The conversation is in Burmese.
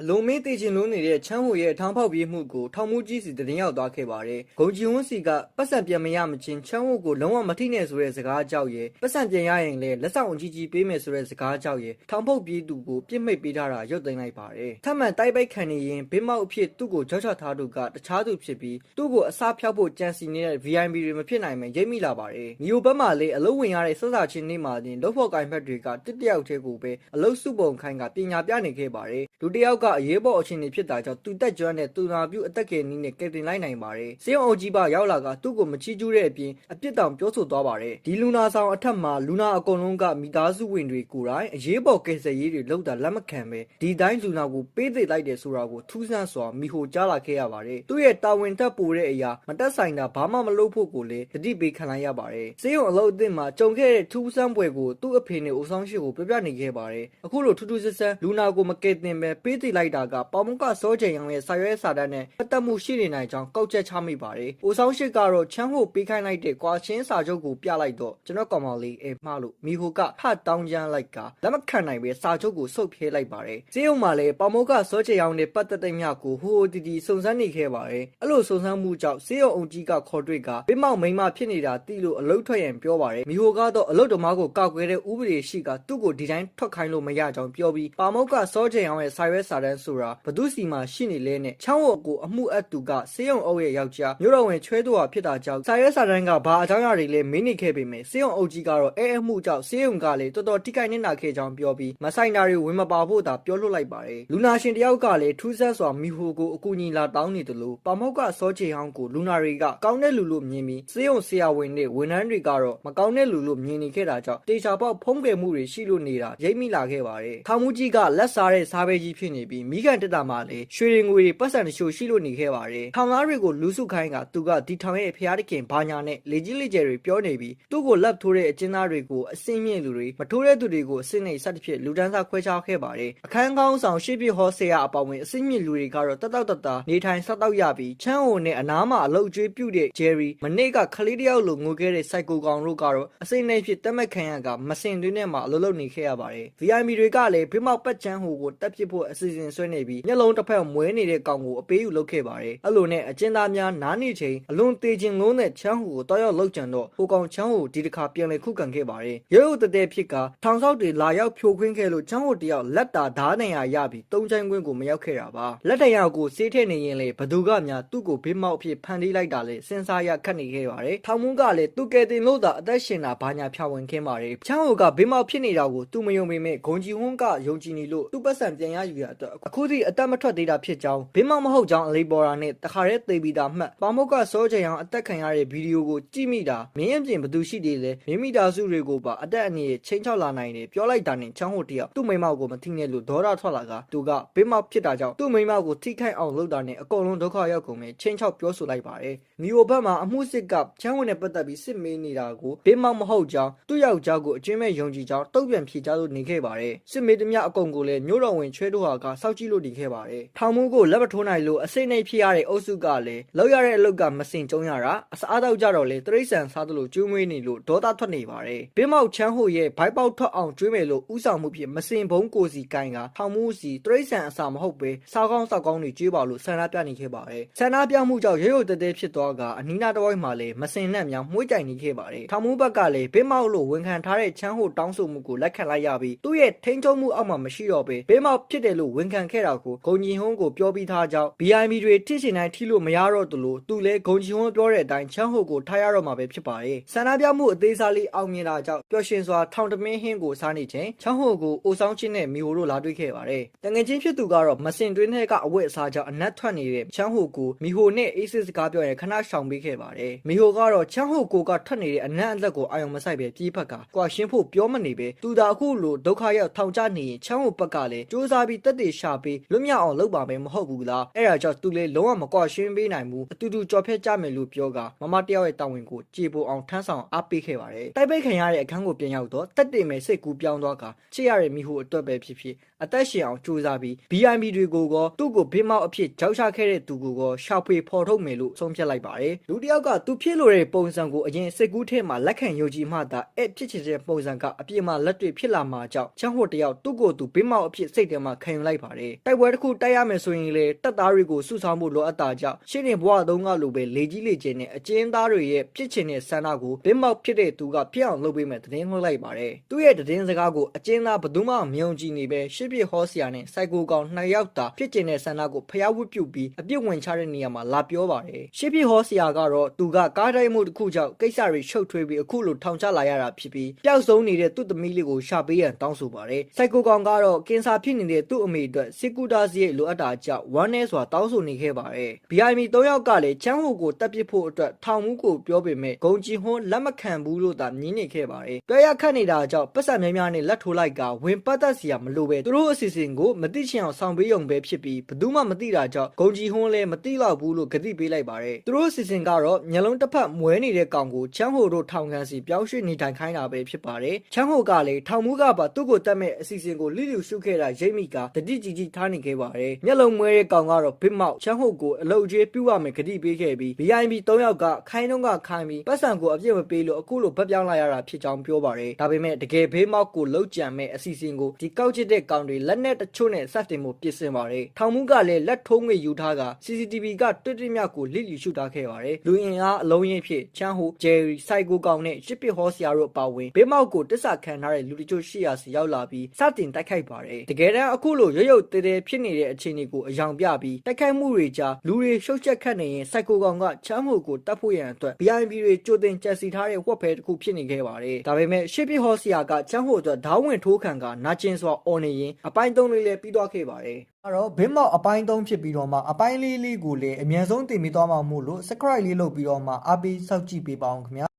အလုံးမင်းတေချင်လုံးနေတဲ့ချမ်းဟိုရဲ့ထောင်ဖောက်ပြေးမှုကိုထောင်မှုကြီးစီတင်ရောက်သွားခဲ့ပါတယ်။ဂုံကြီးဝန်းစီကပတ်စံပြန်မရမချင်းချမ်းဟိုကိုလုံးဝမထိနဲ့ဆိုတဲ့စကားကြောက်ရဲ့ပတ်စံပြန်ရရင်လည်းလက်ဆောင်အကြီးကြီးပေးမယ်ဆိုတဲ့စကားကြောက်ရဲ့ထောင်ဖောက်ပြေးသူကိုပြစ်မိတ်ပေးထားတာရုတ်သိမ်းလိုက်ပါတယ်။ထပ်မံတိုက်ပိုက်ခံနေရင်ဘေးမောက်အဖြစ်သူ့ကိုကြောက်ချထားသူကတခြားသူဖြစ်ပြီးသူ့ကိုအစားဖြောက်ဖို့ကြံစီနေတဲ့ VIP တွေမဖြစ်နိုင်မှရိပ်မိလာပါတယ်။မျိုးဘက်မှလည်းအလုံးဝင်ရတဲ့ဆက်စာချင်းနေ့မှာတင်လောက်ဖို့ကိုင်ဖက်တွေကတစ်တယောက်တည်းကိုပဲအလုံးစုပုံခိုင်းကပညာပြနေခဲ့ပါတယ်။လူတစ်ယောက်ကအရေးပေါ်အခြေအနေဖြစ်တာကြောင့်သူတက်ကျွမ်းတဲ့သူနာပြုအသက်ကယ်နည်းနဲ့ကယ်တင်လိုက်နိုင်ပါတယ်။စေယုံအုပ်ကြီးပါရောက်လာကသူ့ကိုမချီးကျူးတဲ့အပြင်အပြစ်တောင်ပြောဆိုသွားပါတယ်။ဒီလူနာဆောင်အထက်မှာလူနာအကုန်လုံးကမိသားစုဝင်တွေကိုယ်တိုင်အရေးပေါ်ကယ်ဆယ်ရေးတွေလုပ်တာလက်မခံပဲဒီတိုင်းလူနာကိုပေးသိလိုက်တယ်ဆိုတာကိုထူးဆန်းစွာမိဟိုကြားလာခဲ့ရပါတယ်။သူ့ရဲ့တာဝန်တက်ပိုတဲ့အရာမတက်ဆိုင်တာဘာမှမလုပ်ဖို့ကိုလည်းတတိပေးခံလိုက်ရပါတယ်။စေယုံအလုပ်အသစ်မှာကြုံခဲ့တဲ့ထူးဆန်းပွဲကိုသူ့အဖေနဲ့ဦးဆောင်ရှိကိုပြောပြနေခဲ့ပါတယ်။အခုလိုထူးထူးဆန်းဆန်းလူနာကိုမကယ်တင်ပဲပေးသိလိုက်တာကပေါမုကစောချိန်ရောင်ရဲ့စာရွက်စာတမ်းနဲ့ပတ်သက်မှုရှိနေနိုင်ကြောင်းကောက်ချက်ချမိပါတယ်။ဦးဆောင်ရှိကတော့ချမ်းဟိုပေးခိုင်းလိုက်တဲ့ကွာချင်းစာချုပ်ကိုပြလိုက်တော့ကျွန်တော်ကောင်မလေးအဲမှားလို့မိဟိုကထတောင်းကြမ်းလိုက်ကလက်မခံနိုင်ပဲစာချုပ်ကိုဆုတ်ဖြဲလိုက်ပါတယ်။စေယုံမှာလည်းပေါမုကစောချိန်ရောင်နဲ့ပတ်သက်တဲ့မြကိုဟိုဟိုတီတီစုံစမ်းနေခဲ့ပါတယ်။အဲ့လိုစုံစမ်းမှုကြောင့်စေယုံအောင်ကြီးကခေါ်တွေ့ကဘေးမောက်မိန်းမဖြစ်နေတာတိလို့အလုတ်ထွက်ရန်ပြောပါတယ်။မိဟိုကတော့အလုတ်တမားကိုကောက်ွယ်တဲ့ဥပဒေရှိကသူ့ကိုဒီတိုင်းထွက်ခိုင်းလို့မရကြောင်းပြောပြီးပါမုတ်ကစောချိန်အောင်ရဲ့စာရွက်စာတမ်းဆိုတာဘသူစီမှာရှိနေလဲနဲ့ချောင်းဝတ်ကိုအမှုအပ်သူကစေယုံအုပ်ရဲ့ယောက်ျားမြို့တော်ဝင်ချွဲသူဟာဖြစ်တာကြောင့်စာရွက်စာတမ်းကဘာအကြောင်းအရာတွေလဲမင်းနေခဲ့ပေမဲ့စေယုံအုပ်ကြီးကတော့အဲအမှုကြောင့်စေယုံကလည်းတော်တော်ထိခိုက်နေတာခဲ့ကြောင်းပြောပြီးမဆိုင်တာတွေဝင်မပါဖို့သာပြောလွတ်လိုက်ပါတယ်လူနာရှင်တယောက်ကလည်းထူးဆန်းစွာမိဟိုကိုအကူအညီလာတောင်းနေတယ်လို့ပါမုတ်ကစောချိန်အောင်ကိုလူနာတွေကကောင်းတဲ့လူလို့မြင်ပြီးစေယုံဆရာဝန်နဲ့ဝန်ထမ်းတွေကတော့မကောင်းတဲ့လူလို့မြင်နေခဲ့တာကြောင့်တေချာပေါက်ဖုံးကွယ်မှုတွေရှိလို့နေတာရိပ်မိလာခဲ့ပါတယ်ထောင်မှုကြီးကလက်စားတဲ့စားပဲကြီးဖြစ်နေပြီးမိကန်တက်တာမှလည်းရွှေရင်ငွေတွေပတ်စံတချို့ရှိလို့နေခဲ့ပါတယ်ထောင်သားတွေကိုလူစုခိုင်းကသူကဒီထောင်ရဲ့ဖျားတခင်ဘာညာနဲ့လေကြီးလေကျယ်တွေပြောနေပြီးသူ့ကိုလက်ထိုးတဲ့အကျဉ်းသားတွေကိုအစင်းမြင့်လူတွေမထိုးတဲ့သူတွေကိုအစင်းနေစသဖြင့်လူဒန်းစားခွဲခြားခဲ့ပါတယ်အခန်းကောင်းဆောင်ရှေ့ပြဟောဆရာအပေါဝင်အစင်းမြင့်လူတွေကတော့တက်တောက်တတာနေထိုင်ဆက်တောက်ရပြီးချမ်းဟိုနဲ့အနားမှာအလုတ်ကျွေးပြုတ်တဲ့ဂျယ်ရီမနေ့ကခလေးတယောက်လိုငိုခဲ့တဲ့စိုက်ကိုကောင်တို့ကတော့အစိမ့်နေဖြစ်တက်မက်ခံရကမစင်တွင်းထဲမှာအလုပ်လုပ်နေခဲ့ရပါတယ်။ VIP တွေကလည်းဖိမောက်ပတ်ချမ်းဟိုကိုတက်ပစ်ဖို့အစီအစဉ်ဆွဲနေပြီးမျက်လုံးတစ်ဖက်မွဲနေတဲ့ကောင်ကိုအပေးယူလုပ်ခဲ့ပါတယ်။အဲ့လိုနဲ့အကျဉ်းသားများနားနေချိန်အလွန်သေးခြင်းလုံးနဲ့ချမ်းဟိုကိုတောက်ရောက်လောက်ကြံတော့ဟိုကောင်ချမ်းဟိုဒီတစ်ခါပြန်လည်ခုခံခဲ့ပါတယ်။ရုပ်ရုပ်တတဲ့ဖြစ်ကထောင်ဆောက်တွေလာရောက်ဖြိုခွင်းခဲ့လို့ချမ်းဟိုတယောက်လက်တာဓာတ်နေရရပြီးတုံးချိုင်းကွင်းကိုမရောက်ခဲ့တာပါ။လက်တရာကိုစေးထည့်နေရင်လေဘသူကများသူ့ကိုဘေးမောက်အဖြစ်ဖန်တီးလိုက်တာလေစဉ်းစားရခက်နေခဲ့ပါတယ်။ထောင်မုန်းကလည်းသူ့ကယ်တင်လို့သာအသက်ရှင်တာဘာညာဖြောင်းဝင်ခင်းပါတယ်။ချမ်းဟိုကဘေးမောက်ဖြစ်နေတာကိုသူမယုံပေမဲ့ဂုံကြီးဝန်းကယုံကြည်နေလို့သူ့ပတ်စံပြန်ရယူရအတွက်အခုထိအသက်မထွက်သေးတာဖြစ်ကြောင်းဘေးမောက်မဟုတ်ကြောင်းအလေးပေါ်တာနဲ့တခါတည်းသေပြီးသားမှတ်ပေါမုတ်ကစောချေအောင်အသက်ခံရတဲ့ဗီဒီယိုကိုကြည့်မိတာမင်းအပြင်ဘသူရှိသေးလဲမိမိသားစုတွေကိုပါအသက်အန္တရာယ်ချိန်ချောက်လာနိုင်တယ်ပြောလိုက်တာနဲ့ချမ်းဟိုတယောက်သူ့မိမောက်ကိုမထိနဲ့လို့ဒေါသထွက်လာကသူကဘေးမောက်ဖြစ်တာကြောင့်သူ့မိမောက်ကိုထိခိုက်အောင်လုပ်တာနဲ့အကုန်လုံးဒုက္ခရောက်ကုန်မယ်ချိန်ချောက်ပြောဆိုလိုက်ပါတယ်မီယိုဘက်မှာအမှုစစ်ကချမ်းဝင်နဲ့ပတ်သက်ပြီးစစ်မေးနေတာကိုဘေးမောက်မဟုတ်ကြောင်းသူ့ယောက်ျားကိုအကျဉ်းမဲ့ယုံကြည်ကြောင်းတုံ့ပြန်ဖြေကြားလို့နေခဲ့ပါတယ်စစ်မေးသမျှအကုန်ကိုလည်းမျိုးတော်ဝင်ချွဲတို့ဟာကစောက်ကြည့်လို့နေခဲ့ပါတယ်ထောင်မှုကိုလက်မထိုးနိုင်လို့အစိမ့်နှိပ်ဖြစ်ရတဲ့အုပ်စုကလည်းလောက်ရတဲ့အလုပ်ကမစင်ကြုံရတာအစားတော့ကြတော့လေတရိษံစားသလိုကျွေးမွေးနေလို့ဒေါသထွက်နေပါတယ်ဘေးမောက်ချမ်းဟိုရဲ့ဘိုက်ပေါက်ထွက်အောင်ကျွေးမယ်လို့ဥဆောင်မှုဖြစ်မစင်ဘုံကိုစီကိုင်းကထောင်မှုစီတရိษံအစာမဟုတ်ပဲစားကောင်းစောက်ကောင်းတွေကျွေးပါလို့ဆန္ဒပြနေခဲ့ပါတယ်ဆန္ဒပြမှုကြောင့်ရုပ်ရုပ်တဲတဲဖြစ်သွားကအနီးနားတစ်ဝိုက်မှာလည်းမစင်နဲ့များမှုှေးကြိုင်နေခဲ့ပါတယ်ထောင်မှုဘက်ကလည်းဘေးမောက်လို့ဝန်ခံထားတဲ့ချမ်းဟိုတောင်းဆိုမှုကိုလက်ခံလိုက်ရပြီးသူ့ရဲ့ထိန်းချုပ်မှုအောက်မှာမရှိတော့ပဲဘေးမောက်ဖြစ်တယ်လို့ဝန်ခံခဲ့တာကိုဂုံကြီးဟွန်းကိုပြောပြီးသားကြောင့် BIM တွေထိချင်တိုင်းထိလို့မရတော့သူလို့သူလည်းဂုံကြီးဟွန်းပြောတဲ့အတိုင်းချမ်းဟိုကိုထားရတော့မှာပဲဖြစ်ပါတယ်ဆန္ဒပြမှုအသေးစားလေးအောင်မြင်တာကြောင့်ပျော်ရွှင်စွာထောင်တမင်းဟင်းကိုစားနေချိန်ချမ်းဟိုကိုအိုဆောင်ချင်းနဲ့မီဟိုတို့လာတွေ့ခဲ့ပါတယ်တငယ်ချင်းဖြစ်သူကတော့မစင်တွင်းထဲကအဝတ်အစားကြောင့်အနက်ထွက်နေတဲ့ချမ်းဟိုကိုမီဟိုနဲ့အေးစစ်စကားပြောရင်ခဏရှောင်ပေးခဲ့ပါတယ်မီဟိုကတော့ချမ်းဟိုကိုကထွက်နေတဲ့အနက်အလက်ကိုအာရုံမစိုက်ပဲပြေးဖက်ကကွာရှင်းဖို့ပြောမနေပဲသူသာအခုလိုဒုက္ခရောက်ထောင်ချနေရင်ချမ်းဟိုဘက်ကလည်းစူးစမ်းပြီးတက်တည်ရှာပေးလွတ်မြောက်အောင်လုပ်ပါမယ်မဟုတ်ဘူးလားအဲ့ဒါကြောင့်သူလည်းလုံးဝမကွာရှင်းပေးနိုင်ဘူးအတူတူကြော်ဖြတ်ကြမယ်လို့ပြောကမမတယောက်ရဲ့တာဝန်ကိုကြေပိုအောင်ထမ်းဆောင်အားပေးခဲ့ပါတယ်တိုက်ပိတ်ခံရတဲ့အခန်းကိုပြန်ရောက်တော့တက်တည်မယ်စိတ်ကူးပြောင်းသွားကချစ်ရတဲ့မိဟုအတွက်ပဲဖြစ်ဖြစ်အသက်ရှင်အောင်ကြိုးစားပြီး BIB တွေကိုကောသူ့ကိုဘေးမောက်အဖြစ်ကြောက်ချခဲ့တဲ့သူကိုကောရှာဖွေဖော်ထုတ်မယ်လို့ဆုံးဖြတ်လိုက်ပါတယ်လူတစ်ယောက်ကသူဖြစ်လို့တဲ့ပုံစံကိုအရင်စိတ်ကူးထဲမှာလက်ခံယုံကြည်မှသာအဲ့ဖြစ်ချင်တဲ့ပုံစံကအပြစ်မှလက်တွေ့ဖြစ်လာမှာကြောင့်ချမ်းဟိုတယောက်သူ့ကိုယ်သူဘေးမောက်အဖြစ်စိတ်ထဲမှာခံယူလိုက်ပါပါတယ်တိုက်ပွဲတစ်ခုတိုက်ရမယ်ဆိုရင်လေတပ်သားတွေကိုစုဆောင်းဖို့လိုအပ်တာကြောင့်ရှင်းနေဘဝသုံးကလိုပဲလေကြီးလေကျင်းနဲ့အကျဉ်းသားတွေရဲ့ပြစ်ချင်တဲ့ဆန္ဒကိုဘင်းမောက်ဖြစ်တဲ့သူကပြစ်အောင်လုပ်ပေးမယ်သတင်းလှည့်လိုက်ပါတယ်သူ့ရဲ့သတင်းစကားကိုအကျဉ်းသားဘယ်သူမှမယုံကြည်နေပဲရှစ်ပြဟောဆရာနဲ့စိုက်ကိုကောင်နှစ်ယောက်သာပြစ်ချင်တဲ့ဆန္ဒကိုဖျားဝတ်ပြုတ်ပြီးအပြစ်ဝင်ချတဲ့နေရာမှာလာပြောပါတယ်ရှစ်ပြဟောဆရာကတော့သူကကားတိုင်းမှုတစ်ခုကြောင့်ကိစ္စတွေရှုပ်ထွေးပြီးအခုလိုထောင်ချလာရတာဖြစ်ပြီးပျောက်ဆုံးနေတဲ့သူ့သမီးလေးကိုရှာပေးရန်တောင်းဆိုပါတယ်စိုက်ကိုကောင်ကတော့ကင်ဆာဖြစ်နေတဲ့သူ့အမေအတွက်စစ်ကူတာစီရဲ့လိုအပ်တာကြောင့်ဝမ်းနည်းစွာတောင်းဆိုနေခဲ့ပါတယ် BIM ၃ယောက်ကလည်းချမ်းဟိုကိုတပ်ပစ်ဖို့အတွက်ထောင်မှုကိုပြောပေမဲ့ဂုံကြီးဟွန်းလက်မခံဘူးလို့သာညင်းနေခဲ့ပါတယ်ပြောရခတ်နေတာကြောင့်ပတ်စံများများနဲ့လက်ထိုးလိုက်ကဝင်ပတ်သက်စီရမလိုပဲသူတို့အစီအစဉ်ကိုမသိချင်အောင်ဆောင်ပေးရုံပဲဖြစ်ပြီးဘယ်သူမှမသိတာကြောင့်ဂုံကြီးဟွန်းလည်းမသိတော့ဘူးလို့ဂတိပေးလိုက်ပါတယ်သူတို့အစီအစဉ်ကတော့မျက်လုံးတစ်ဖက်မွဲနေတဲ့ကောင်ကိုချမ်းဟိုတို့ထောင်ခံစီပြောင်းရွှေ့နေထိုင်ခိုင်းတာပဲဖြစ်ပါတယ်ချမ်းဟိုကလည်းထောင်မှုကပါသူ့ကိုတတ်မဲ့အစီအစဉ်ကိုလိလူရှုခဲ့တာရိတ်မိကတတိကြီးကြီးထားနေခဲ့ပါတယ်မျက်လုံးမွဲတဲ့ကောင်ကတော့ဘစ်မောက်ချမ်းဟိုကိုအလုတ်ကြီးပြုတ်ရမယ်ဂတိပေးခဲ့ပြီး VIP ၃ယောက်ကခိုင်းတော့ကခိုင်းပြီးပတ်စံကိုအပြည့်မပေးလို့အခုလိုဗတ်ပြောင်းလာရတာဖြစ်ကြောင်းပြောပါတယ်ဒါပေမဲ့တကယ်ဘေးမောက်ကိုလှုပ်ကြံမဲ့အစီအစဉ်ကိုဒီကောက်ချစ်တဲ့ကောင်တွေလက်နဲ့တချို့နဲ့စတင်မှုပြင်ဆင်ပါတယ်ထောင်မှုကလည်းလက်ထုံးငွေယူထားက CCTV ကတွတ်တွတ်မြောက်ကိုလိလူရှုထားခဲ့ပါတယ်လူအင်အားအလုံးရင်းဖြစ်ချမ်းဟိုဂျယ်ရီစိုက်ကိုကောင်နဲ့ရှစ်ပစ်ဟောဆရာတို့အပါဝင်ဘေးမောက်ကိုတစ္ဆာခံထားတဲ့လူတချို့ရှိရာစီရောက်လာပြီးစတင်တိုက်ခိုက်ပါတယ်တကယ်တမ်းအခုလိုရုပ်ရုပ်တဲတဲဖြစ်နေတဲ့အခြေအနေကိုအယောင်ပြပြီးတိုက်ခိုက်မှုတွေကြားလူတွေရှုပ်ချက်ခတ်နေရင်စိုက်ကိုကောင်ကချမ်းဟိုကိုတတ်ဖို့ရန်အတွက် VIP တွေကြိုတင်ကြံစီထားတဲ့ဝက်ဖဲတစ်ခုဖြစ်နေခဲ့ပါတယ်ဒါပေမဲ့ရှစ်ပစ်ဟောဆရာကချမ်းဟိုအတွက်ဓာတ်ဝင်ထိုးခံကနာကျင်စွာအော်နေရင်အပိုင်းသုံးလေးလည်းပြီးသွားခဲ့ပါတယ်အဲ့တော့ဘင်းမောက်အပိုင်းသုံးဖြစ်ပြီးတော့မှအပိုင်းလေးလေးကိုလည်းအမြန်ဆုံးတင်ပြီးသွားမှာမို့လို့ subscribe လေးလုပ်ပြီးတော့မှအားပေးစောင့်ကြည့်ပေးပါအောင်ခင်ဗျာ